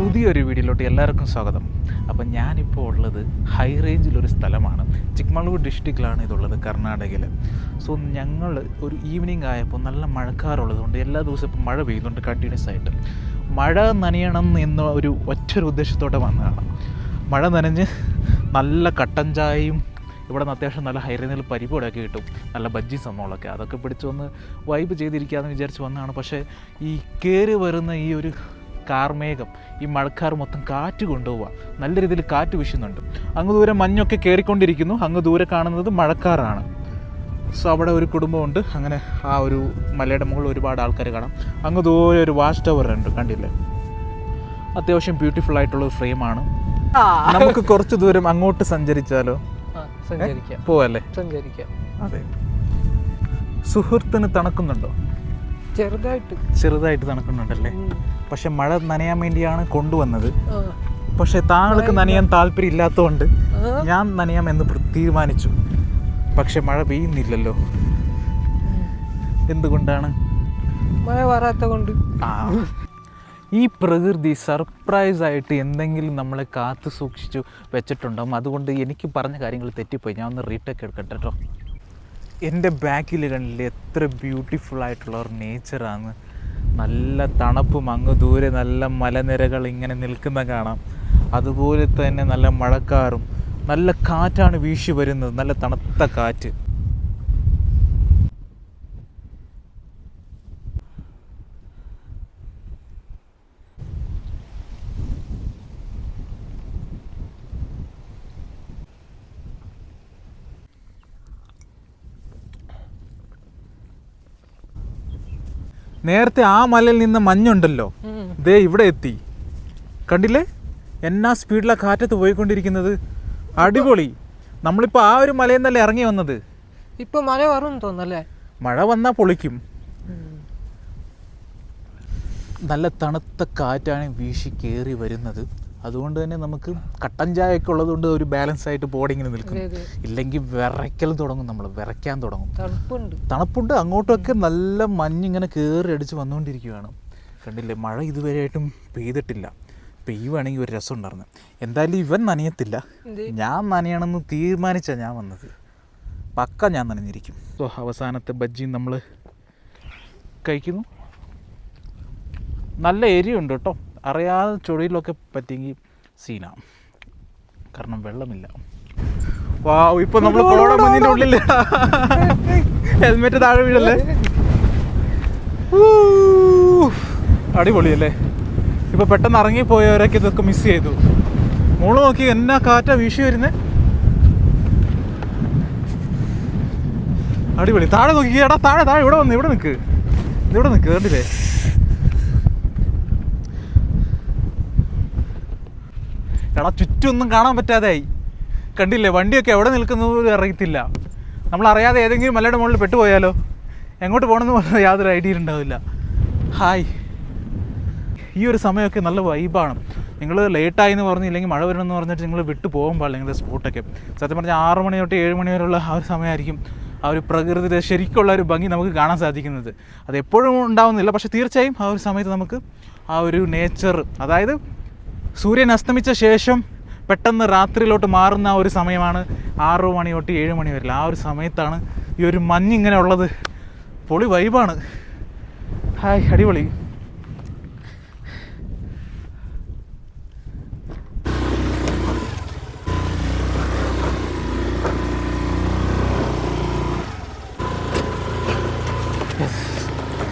പുതിയൊരു വീഡിയോയിലോട്ട് എല്ലാവർക്കും സ്വാഗതം. അപ്പം ഞാനിപ്പോൾ ഉള്ളത് ഹൈ റേഞ്ചിലൊരു സ്ഥലമാണ്. ചിക്മംഗ്ലൂർ ഡിസ്ട്രിക്റ്റിലാണ് ഇതുള്ളത് കർണാടകയിൽ സോ ഞങ്ങൾ ഒരു ഈവനിങ് ആയപ്പോൾ നല്ല മഴക്കാറുള്ളത് കൊണ്ട് എല്ലാ ദിവസവും ഇപ്പം മഴ പെയ്യുന്നുണ്ട് കണ്ടിന്യൂസ് ആയിട്ട്. മഴ നനയണം എന്ന ഒരു ഒറ്റൊരു ഉദ്ദേശത്തോടെ വന്നതാണ്. മഴ നനഞ്ഞ് നല്ല കട്ടൻ ചായയും ഇവിടെ നിന്ന് അത്യാവശ്യം നല്ല ഹൈ റേഞ്ചിൽ പരിപാടിയൊക്കെ കിട്ടും. നല്ല ബജ്ജി സംഭവങ്ങളൊക്കെ അതൊക്കെ പിടിച്ച് വന്ന് വൈബ് ചെയ്തിരിക്കുക എന്ന് വിചാരിച്ച് വന്നതാണ്. പക്ഷേ ഈ കയറി വരുന്ന ഈ ഒരു കാർമേഘം ഈ മഴക്കാർ മൊത്തം കാറ്റ് കൊണ്ടുപോവുക നല്ല രീതിയിൽ കാറ്റ് വീശുന്നുണ്ട്. അങ്ങ് ദൂരെ മഞ്ഞൊക്കെ കയറിക്കൊണ്ടിരിക്കുന്നു അങ്ങ് ദൂരെ കാണുന്നത് മഴക്കാറാണ്. സോ അവിടെ ഒരു കുടുംബമുണ്ട്. അങ്ങനെ ആ ഒരു മലയുടെ മുകളിൽ ഒരുപാട് ആൾക്കാർ കാണാം. അങ്ങ് ദൂരെ ഒരു വാച്ച് ടവർ ഉണ്ട്. കണ്ടില്ലേ? അത്യാവശ്യം ബ്യൂട്ടിഫുൾ ആയിട്ടുള്ള ഒരു ഫ്രെയിമാണ് നമുക്ക് കുറച്ച് ദൂരം അങ്ങോട്ട് സഞ്ചരിച്ചാലോ? പോവല്ലേ? സഞ്ചരിക്കാം. അതെ. സുഹൃത്തിന് തണുക്കുന്നുണ്ടോ? ചെറുതായിട്ട്. ചെറുതായിട്ട് തണുക്കുന്നുണ്ടല്ലേ. പക്ഷെ മഴ നനയാൻ വേണ്ടിയാണ് കൊണ്ടുവന്നത്. പക്ഷെ താങ്കൾക്ക് നനയാൻ താല്പര്യം ഇല്ലാത്തതുകൊണ്ട് ഞാൻ നനയാം എന്ന് പ്ര- തീരുമാനിച്ചു. പക്ഷെ മഴ പെയ്യുന്നില്ലല്ലോ. എന്തുകൊണ്ടാണ്? മഴ വരാത്ത കൊണ്ട്. ഈ പ്രകൃതി സർപ്രൈസ് ആയിട്ട് എന്തെങ്കിലും നമ്മളെ കാത്തു സൂക്ഷിച്ചു വെച്ചിട്ടുണ്ടാവും. അതുകൊണ്ട് എനിക്ക് പറഞ്ഞ കാര്യങ്ങൾ തെറ്റിപ്പോയി. ഞാൻ ഒന്ന് റീടേക്ക് എടുക്കട്ടെ കേട്ടോ. എന്റെ ബാക്കിൽ കണ്ടില്ലേ എത്ര ബ്യൂട്ടിഫുൾ ആയിട്ടുള്ള ഒരു നേച്ചറാണ് നല്ല തണുപ്പും അങ്ങ് ദൂരെ നല്ല മലനിരകൾ ഇങ്ങനെ നിൽക്കുന്ന കാണാം. അതുപോലെ തന്നെ നല്ല മഴക്കാറും. നല്ല കാറ്റാണ് വീശി വരുന്നത്. നല്ല തണുത്ത കാറ്റ്. നേരത്തെ ആ മലയിൽ നിന്ന് മഞ്ഞുണ്ടല്ലോ. ദേ ഇവിടെ എത്തി. കണ്ടില്ലേ? എന്നാ സ്പീഡിലാ കാറ്റത്ത് പോയിക്കൊണ്ടിരിക്കുന്നത്? അടിപൊളി. നമ്മളിപ്പോൾ ആ ഒരു മലയിൽ നിന്നല്ലേ ഇറങ്ങി വന്നത്? ഇപ്പൊ മഴ വരും തോന്നല്ലേ മഴ വന്നാൽ പൊളിക്കും. നല്ല തണുത്ത കാറ്റാണ് വീശി കയറി വരുന്നത്. അതുകൊണ്ട് തന്നെ നമുക്ക് കട്ടൻ ചായ ഒക്കെ ഉള്ളതുകൊണ്ട് ഒരു ബാലൻസ് ആയിട്ട് ബോഡി ഇങ്ങനെ നിൽക്കും. ഇല്ലെങ്കിൽ വിറയ്ക്കൽ തുടങ്ങും നമ്മൾ വിറയ്ക്കാൻ തുടങ്ങും. തണുപ്പുണ്ട്. തണുപ്പുണ്ട്. അങ്ങോട്ടൊക്കെ നല്ല മഞ്ഞിങ്ങനെ കയറി അടിച്ച് വന്നുകൊണ്ടിരിക്കുകയാണ് കണ്ടില്ലേ മഴ ഇതുവരെയായിട്ടും പെയ്തിട്ടില്ല. പെയ്യുവാണെങ്കിൽ ഒരു രസം ഉണ്ടായിരുന്നു എന്തായാലും ഇവൻ നനയത്തില്ല. ഞാൻ നനയണമെന്ന് തീരുമാനിച്ചാൽ ഞാൻ വന്നത്. പക്ക ഞാൻ നനഞ്ഞിരിക്കും. സോ അവസാനത്തെ ബജ്ജി നമ്മൾ കഴിക്കുന്നു. നല്ല എരിയുണ്ട് കേട്ടോ. അറിയാതെ ചുഴിയിലൊക്കെ പറ്റിയെങ്കിൽ സീനാണ് കാരണം വെള്ളമില്ല. വാ ഇപ്പൊ നമ്മൾ മഞ്ഞിന്റെ ഉള്ളിൽ ഹെൽമെറ്റ് താഴെ വീഴല്ലേ? അടിപൊളിയല്ലേ? ഇപ്പൊ പെട്ടെന്ന് ഇറങ്ങി ഇറങ്ങിപ്പോയവരൊക്കെ ഇതൊക്കെ മിസ് ചെയ്തു. മോൾ നോക്കി എന്നാ കാറ്റാ വീശി വരുന്നേ? അടിപൊളി. താഴെ നോക്കി. എടാ താഴെ താഴെ ഇവിടെ വന്ന് ഇവിടെ നിൽക്ക് ഇവിടെ നിൽക്ക് കണ്ടില്ലേ? എടാ ചുറ്റൊന്നും കാണാൻ പറ്റാതെയായി കണ്ടില്ലേ വണ്ടിയൊക്കെ എവിടെ നിൽക്കുന്നത് പോലും അറിയത്തില്ല. നമ്മളറിയാതെ ഏതെങ്കിലും മലയുടെ മുകളിൽ പെട്ടുപോയാലോ? എങ്ങോട്ട് പോകണമെന്ന് പറഞ്ഞാൽ യാതൊരു ഐഡിയ ഉണ്ടാവില്ല. ഹായ്. ഈ ഒരു സമയമൊക്കെ നല്ല വൈബാണ് നിങ്ങൾ ലേറ്റായി എന്ന് പറഞ്ഞില്ലെങ്കിൽ മഴ വരണമെന്ന് പറഞ്ഞിട്ട് നിങ്ങൾ വിട്ടു പോകാൻ പാടില്ല നിങ്ങളുടെ സ്പോട്ടൊക്കെ സത്യം പറഞ്ഞാൽ ആറ് മണി തൊട്ട് ഏഴ് മണി വരെയുള്ള ആ ഒരു സമയമായിരിക്കും ആ ഒരു പ്രകൃതിയുടെ ശരിക്കുള്ള ഒരു ഭംഗി നമുക്ക് കാണാൻ സാധിക്കുന്നത്. അത് എപ്പോഴും ഉണ്ടാവുന്നില്ല. പക്ഷേ തീർച്ചയായും ആ ഒരു സമയത്ത് നമുക്ക് ആ ഒരു നേച്ചർ അതായത് സൂര്യൻ അസ്തമിച്ച ശേഷം പെട്ടെന്ന് രാത്രിയിലോട്ട് മാറുന്ന ആ ഒരു സമയമാണ് ആറ് മണി തൊട്ട് ഏഴ് മണി വരില്ല ആ ഒരു സമയത്താണ് ഈ ഒരു മഞ്ഞിങ്ങനെ ഉള്ളത്. പൊളി വൈബാണ്. ഹായ് അടിപൊളി.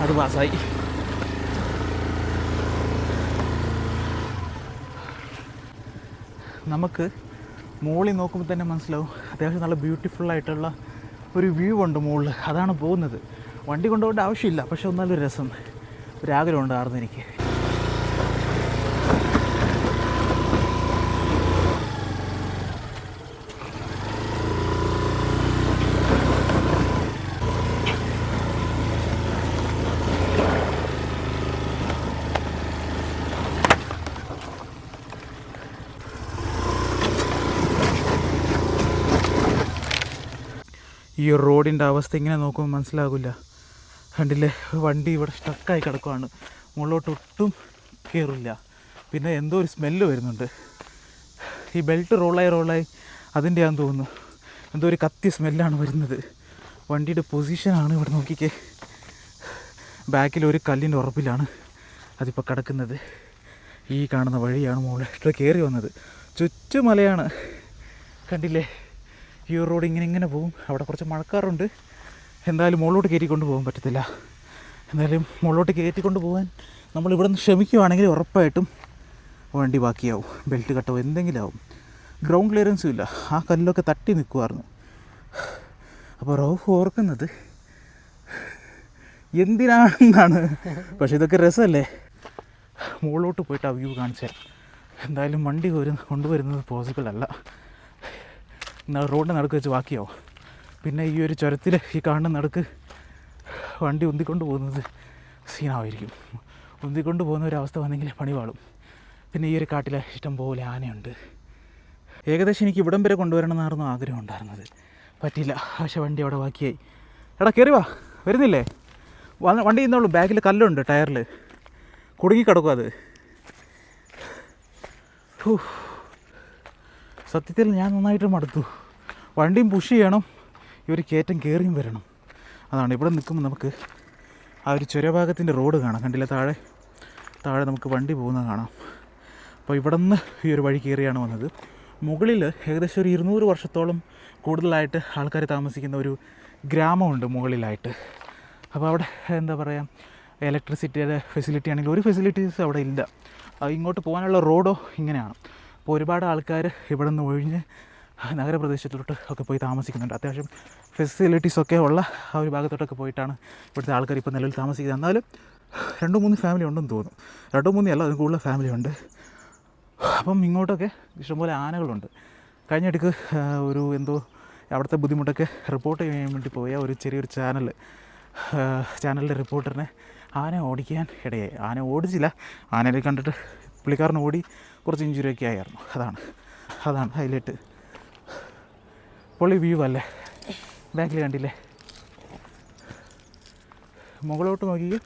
അത് പാസ്സായി. നമുക്ക് മുകളിൽ നോക്കുമ്പോൾ തന്നെ മനസ്സിലാവും. അത്യാവശ്യം നല്ല ബ്യൂട്ടിഫുൾ ആയിട്ടുള്ള ഒരു വ്യൂ ഉണ്ട് മുകളിൽ അതാണ് പോകുന്നത്. വണ്ടി കൊണ്ടുപോകേണ്ട ആവശ്യമില്ല. പക്ഷെ ഒന്നാലൊരു രസം. ഒരാഗ്രഹം ഉണ്ടായിരുന്നു എനിക്ക്. ഈ റോഡിന്റെ അവസ്ഥ ഇങ്ങനെ നോക്കുമ്പോൾ മനസ്സിലാകില്ല കണ്ടില്ലേ? വണ്ടി ഇവിടെ സ്റ്റക്കായി കിടക്കുവാണ്. മുകളിലോട്ട് ഒട്ടും കയറില്ല പിന്നെ എന്തോ ഒരു സ്മെല്ല് വരുന്നുണ്ട്. ഈ ബെൽറ്റ് റോളായി റോളായി അതിന്റെയാന്ന് തോന്നുന്നു. എന്തോ ഒരു കത്തി സ്മെല്ലാണ് വരുന്നത്. വണ്ടിയുടെ പൊസിഷനാണ് ഇവിടെ നോക്കിക്കേ. ബാക്കിൽ ഒരു കല്ലിന്റെ ഉറപ്പിലാണ് അതിപ്പോൾ കിടക്കുന്നത്. ഈ കാണുന്ന വഴിയാണ് മുകളിൽ കയറി വന്നത്. ചുറ്റുമലയാണ്. കണ്ടില്ലേ? ഈ ഒരു റോഡ് ഇങ്ങനെ ഇങ്ങനെ പോകും. അവിടെ കുറച്ച് മഴക്കാറുണ്ട്. എന്തായാലും മുകളിലോട്ട് കയറ്റിക്കൊണ്ട് പോകാൻ പറ്റത്തില്ല. എന്തായാലും മുകളിലോട്ട് കയറ്റിക്കൊണ്ട് പോകാൻ നമ്മൾ ഇവിടെ നിന്ന് ശ്രമിക്കുകയാണെങ്കിൽ ഉറപ്പായിട്ടും വണ്ടി ബാക്കിയാവും. ബെൽറ്റ് കട്ടോ എന്തെങ്കിലും ആവും. ഗ്രൗണ്ട് ക്ലിയറൻസും ഇല്ല. ആ കല്ലൊക്കെ തട്ടി നിൽക്കുമായിരുന്നു അപ്പോൾ റൗഫ് ഓർക്കുന്നത് എന്തിനാണെന്നാണ്. പക്ഷെ ഇതൊക്കെ രസമല്ലേ? മുകളിലോട്ട് പോയിട്ട് ആ വ്യൂ എന്തായാലും വണ്ടി കൊണ്ടുവരുന്നത് പോസിബിൾ അല്ല. റോഡിന്റെ നടുക്ക് വെച്ച് ബാക്കിയാവും. പിന്നെ ഈ ഒരു ചുരത്തിൽ ഈ കാണുന്ന നടുക്ക് വണ്ടി ഉന്തിക്കൊണ്ട് പോകുന്നത് സീനാവായിരിക്കും. ഉന്തിക്കൊണ്ട് പോകുന്ന ഒരു അവസ്ഥ വന്നെങ്കിൽ പണി പാളും. പിന്നെ ഈ ഒരു കാട്ടിലെ ഇഷ്ടം പോലെ ആനയുണ്ട്. ഏകദേശം എനിക്ക് ഇവിടം വരെ കൊണ്ടുവരണമെന്നായിരുന്നു ആഗ്രഹം ഉണ്ടായിരുന്നത്. പറ്റിയില്ല. പക്ഷേ വണ്ടി അവിടെ ബാക്കിയായി. എടാ കയറി വാ. വരുന്നില്ലേ? വണ്ടി ഇന്നുള്ളൂ ബാഗിൽ കല്ലുണ്ട് ടയറിൽ കുടുങ്ങിക്കിടക്കും അത്. സത്യത്തിൽ ഞാൻ നന്നായിട്ട് മടുത്തു. വണ്ടിയും പുഷ് ചെയ്യണം. ഇവർ കയറ്റം കയറിയും വരണം. അതാണ് ഇവിടെ നിൽക്കുമ്പോൾ നമുക്ക് ആ ഒരു ചുരഭാഗത്തിന്റെ റോഡ് കാണാം. കണ്ടില്ല താഴെ? താഴെ നമുക്ക് വണ്ടി പോകുന്നത് കാണാം. അപ്പോൾ ഇവിടെ നിന്ന് ഈ ഒരു വഴി കയറിയാണ് വന്നത്. മുകളിൽ ഏകദേശം ഒരു ഇരുന്നൂറ് വർഷത്തോളം കൂടുതലായിട്ട് ആൾക്കാർ താമസിക്കുന്ന ഒരു ഗ്രാമമുണ്ട് മുകളിലായിട്ട്. അപ്പോൾ അവിടെ എന്താ പറയുക ഇലക്ട്രിസിറ്റിയുടെ ഫെസിലിറ്റി ആണെങ്കിൽ ഒരു ഫെസിലിറ്റീസ് അവിടെ ഇല്ല. ഇങ്ങോട്ട് പോകാനുള്ള റോഡോ ഇങ്ങനെയാണ്. അപ്പോൾ ഒരുപാട് ആൾക്കാർ ഇവിടെ നിന്ന് ഒഴിഞ്ഞ് നഗരപ്രദേശത്തിലോട്ട് ഒക്കെ പോയി താമസിക്കുന്നുണ്ട്. അത്യാവശ്യം ഫെസിലിറ്റീസൊക്കെ ഉള്ള ആ ഒരു ഭാഗത്തോട്ടൊക്കെ പോയിട്ടാണ് ഇവിടുത്തെ ആൾക്കാർ ഇപ്പോൾ നിലവിൽ താമസിക്കുന്നത്. എന്നാലും രണ്ടു മൂന്ന് ഫാമിലി ഉണ്ടെന്ന് തോന്നും രണ്ടു മൂന്ന് അല്ല അതിന് കൂടുതൽ ഫാമിലി ഉണ്ട്. അപ്പം ഇങ്ങോട്ടൊക്കെ ഇഷ്ടംപോലെ ആനകളുണ്ട്. കഴിഞ്ഞ ഇടയ്ക്ക് ഒരു എന്തോ അവിടുത്തെ ബുദ്ധിമുട്ടൊക്കെ റിപ്പോർട്ട് ചെയ്യാൻ വേണ്ടി പോയ ഒരു ചെറിയൊരു ചാനൽ ചാനലിന്റെ റിപ്പോർട്ടറിനെ ആന ഓടിക്കാൻ ഇടയായി. ആന ഓടിച്ചില്ല. ആനയെ കണ്ടിട്ട് പുള്ളിക്കാരൻ ഓടി കുറച്ച് ഇഞ്ചുറിയൊക്കെ ആയിരുന്നു. അതാണ്. അതാണ് ഹൈലൈറ്റ് പൊള്ളി വ്യൂ അല്ലേ? ബാക്കിൽ കണ്ടില്ലേ? മുകളോട്ട് നോക്കിക്കേ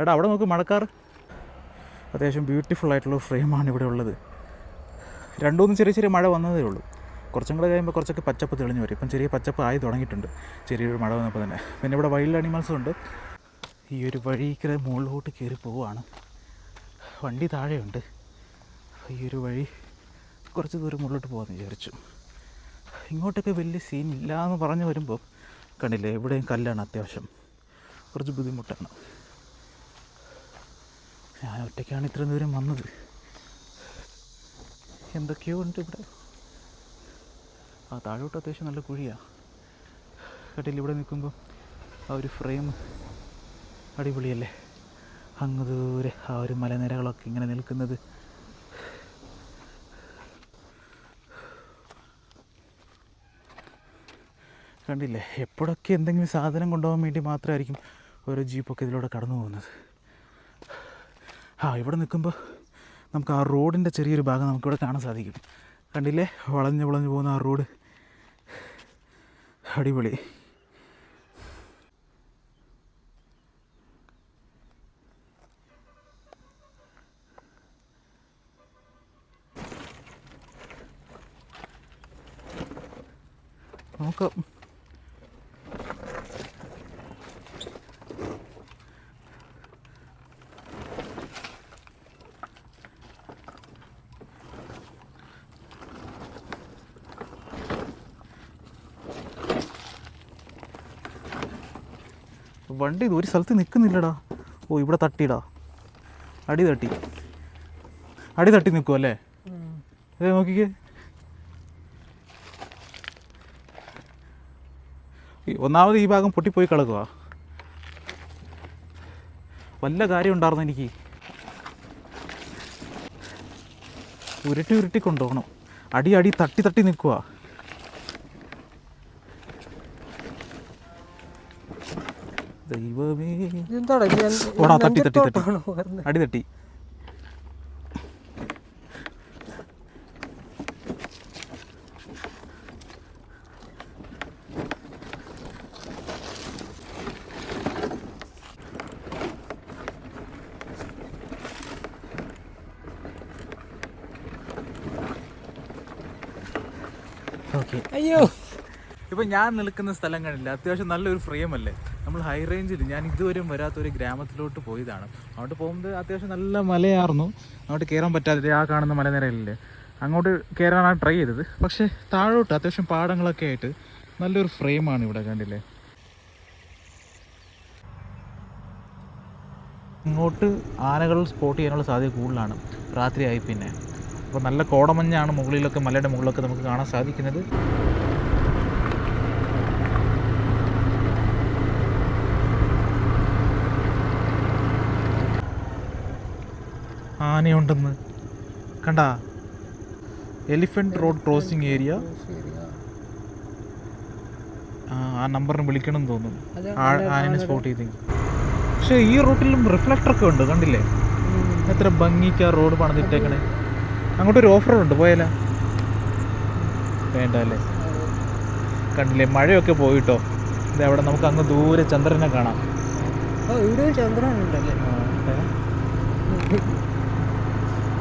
എടാ അവിടെ നോക്ക് മഴക്കാർ അത്യാവശ്യം ബ്യൂട്ടിഫുൾ ആയിട്ടുള്ള ഫ്രെയിമാണ് ഇവിടെ ഉള്ളത്. രണ്ടു മൂന്ന് ചെറിയ ചെറിയ മഴ വന്നതേ ഉള്ളൂ. കുറച്ചും കൂടെ കഴിയുമ്പോൾ കുറച്ചൊക്കെ പച്ചപ്പ് തെളിഞ്ഞു വരും. ഇപ്പം ചെറിയ പച്ചപ്പ് ആയി തുടങ്ങിയിട്ടുണ്ട്. ചെറിയൊരു മഴ വന്നപ്പോൾ തന്നെ. പിന്നെ ഇവിടെ വൈൽഡ് അനിമൽസും ഉണ്ട്. ഈ ഒരു വഴിക്ക് മുകളിലോട്ട് കയറി പോവുകയാണ്. വണ്ടി താഴെയുണ്ട്. ഈ ഒരു വഴി കുറച്ച് ദൂരം മുകളിലോട്ട് പോകാമെന്ന് വിചാരിച്ചു. ഇങ്ങോട്ടൊക്കെ വലിയ സീൻ ഇല്ല എന്ന് പറഞ്ഞു വരുമ്പോൾ കണ്ടില്ലേ എവിടെയും കല്ലാണ് അത്യാവശ്യം. കുറച്ച് ബുദ്ധിമുട്ടാണ്. ഞാൻ ഒറ്റയ്ക്കാണ് ഇത്രയും ദൂരം വന്നത്. എന്തൊക്കെയോ ഉണ്ട് ഇവിടെ. ആ താഴോട്ട് അത്യാവശ്യം നല്ല കുഴിയാണ് കട്ടിൽ ഇവിടെ നിൽക്കുമ്പോൾ ആ ഒരു ഫ്രെയിം അടിപൊളിയല്ലേ? അങ്ങ് ദൂരെ ആ ഒരു മലനിരകളൊക്കെ ഇങ്ങനെ നിൽക്കുന്നത്. കണ്ടില്ലേ? എപ്പോഴൊക്കെ എന്തെങ്കിലും സാധനം കൊണ്ടുപോകാൻ വേണ്ടി മാത്രമായിരിക്കും ഓരോ ജീപ്പൊക്കെ ഇതിലൂടെ കടന്നു പോകുന്നത്. ആ ഇവിടെ നിൽക്കുമ്പോൾ നമുക്ക് ആ റോഡിന്റെ ചെറിയൊരു ഭാഗം നമുക്കിവിടെ കാണാൻ സാധിക്കും. കണ്ടില്ലേ? വളഞ്ഞ് വളഞ്ഞ് പോകുന്ന ആ റോഡ്. അടിപൊളി. നോക്കാം വണ്ടി ഇത് ഒരു സ്ഥലത്ത് നിൽക്കുന്നില്ലടാ. ഓ ഇവിടെ തട്ടിടാ അടി തട്ടി. അടി തട്ടി നിൽക്കും അല്ലേ നോക്കിക്കേ. ഒന്നാമത് ഈ ഭാഗം പൊട്ടിപ്പോയി കിടക്കുക വല്ല കാര്യം ഉണ്ടായിരുന്നു എനിക്ക്. ഉരുട്ടി ഉരുട്ടി കൊണ്ടുപോകണം. അടി അടി തട്ടി തട്ടി നിൽക്കുക. ദൈവമേ. തട്ടി, തട്ടി. അടി തട്ടി. അയ്യോ. ഇപ്പൊ ഞാൻ നിൽക്കുന്ന സ്ഥലം കണ്ടില്ല? അത്യാവശ്യം നല്ലൊരു ഫ്രെയിം അല്ലേ? നമ്മൾ ഹൈ റേഞ്ചിൽ ഞാൻ ഇതുവരെയും വരാത്തൊരു ഗ്രാമത്തിലോട്ട് പോയതാണ്. അങ്ങോട്ട് പോകുമ്പോൾ അത്യാവശ്യം നല്ല മലയായിരുന്നു അങ്ങോട്ട് കയറാൻ പറ്റാതെ ആ കാണുന്ന മലനിരയില്ലേ അങ്ങോട്ട് കയറാനാണ് ട്രൈ ചെയ്തത്. പക്ഷെ താഴോട്ട് അത്യാവശ്യം പാടങ്ങളൊക്കെ ആയിട്ട് നല്ലൊരു ഫ്രെയിമാണ് ഇവിടെ കണ്ടില്ലേ? ഇങ്ങോട്ട് ആനകൾ സ്പോട്ട് ചെയ്യാനുള്ള സാധ്യത കൂടുതലാണ്. രാത്രിയായി പിന്നെ. അപ്പോൾ നല്ല കോടമഞ്ഞാണ് മുകളിലൊക്കെ മലയുടെ മുകളിലൊക്കെ നമുക്ക് കാണാൻ സാധിക്കുന്നത്. ആനയുണ്ടെന്ന്. കണ്ട? Elephant road crossing area. ആ നമ്പറിന് വിളിക്കണം എന്ന് തോന്നുന്നു. ആനനെ സ്പോട്ട് ചെയ്ത് പക്ഷേ ഈ റൂട്ടിലും റിഫ്ലക്ടർ ഒക്കെ ഉണ്ട് കണ്ടില്ലേ? എത്ര ഭംഗിക്ക് ആ റോഡ് പണിതിട്ടേക്കണേ. അങ്ങോട്ട് ഒരു ഓഫ് റോഡ് ഉണ്ട് പോയാലോ? വേണ്ട അല്ലേ കണ്ടില്ലേ മഴയൊക്കെ പോയിട്ടോ? ഇത് അവിടെ നമുക്ക് അങ്ങ് ദൂരെ ചന്ദ്രനെ കാണാം.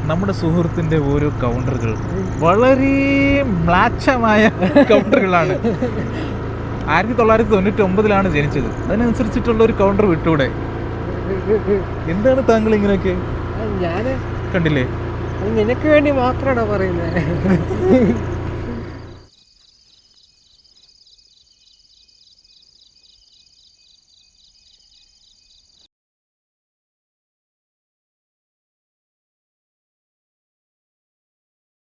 നമ്മുടെ സുഹൃത്തിന്റെ ഓരോ കൗണ്ടറുകൾ വളരെ മ്ലാച്ഛമായ കൗണ്ടറുകളാണ്. ആയിരത്തി തൊള്ളായിരത്തി തൊണ്ണൂറ്റി ഒമ്പതിലാണ് ജനിച്ചത്. അതിനനുസരിച്ചിട്ടുള്ള ഒരു കൗണ്ടർ വിട്ടൂടെ എന്താണ് താങ്കൾ ഇങ്ങനെയൊക്കെ കണ്ടില്ലേ? നിനക്ക് വേണ്ടി മാത്രമാണോ പറയുന്നത്